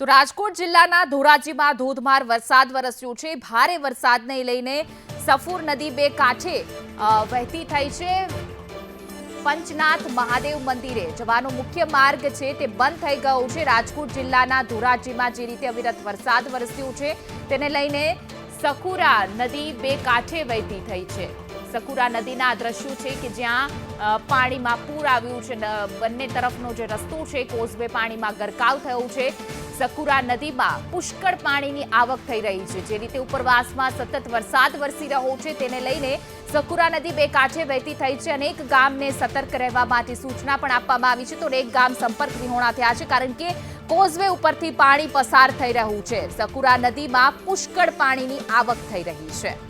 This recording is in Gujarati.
તો રાજકોટ જિલ્લાના ધોરાજીમાં ધોધમાર વરસાદ વરસ્યો છે. ભારે વરસાદને લઈને સફુર નદી બે કાંઠે વહેતી થઈ છે. પંચનાથ મહાદેવ મંદિરે જવાનો મુખ્ય માર્ગ છે તે બંધ થઈ ગયો છે. રાજકોટ જિલ્લાના ધોરાજીમાં જે રીતે અવિરત વરસાદ વરસ્યો છે તેને લઈને સકુરા નદી બે કાંઠે વહેતી થઈ છે. સકુરા નદીના દ્રશ્યો છે કે જ્યાં પાણીમાં પૂર આવ્યું છે. બંને તરફનો જે રસ્તો છે, કોઝવે પાણીમાં ગરકાવ થયો છે. સકુરા નદીમાં પુષ્કળ પાણીની આવક થઈ રહી છે. જે રીતે ઉપરવાસમાં સતત વરસાદ વરસી રહ્યો છે, તેને લઈને સકુરા નદી બે કાંઠે વહેતી થઈ છે અનેક ગામને સતર્ક રહેવા માટે સૂચના પણ આપવામાં આવી છે. તો એક ગામ સંપર્ક વિહોણા થયા છે, કારણ કે કોઝવે ઉપરથી પાણી પસાર થઈ રહ્યું છે. સકુરા નદીમાં પુષ્કળ પાણીની આવક થઈ રહી છે.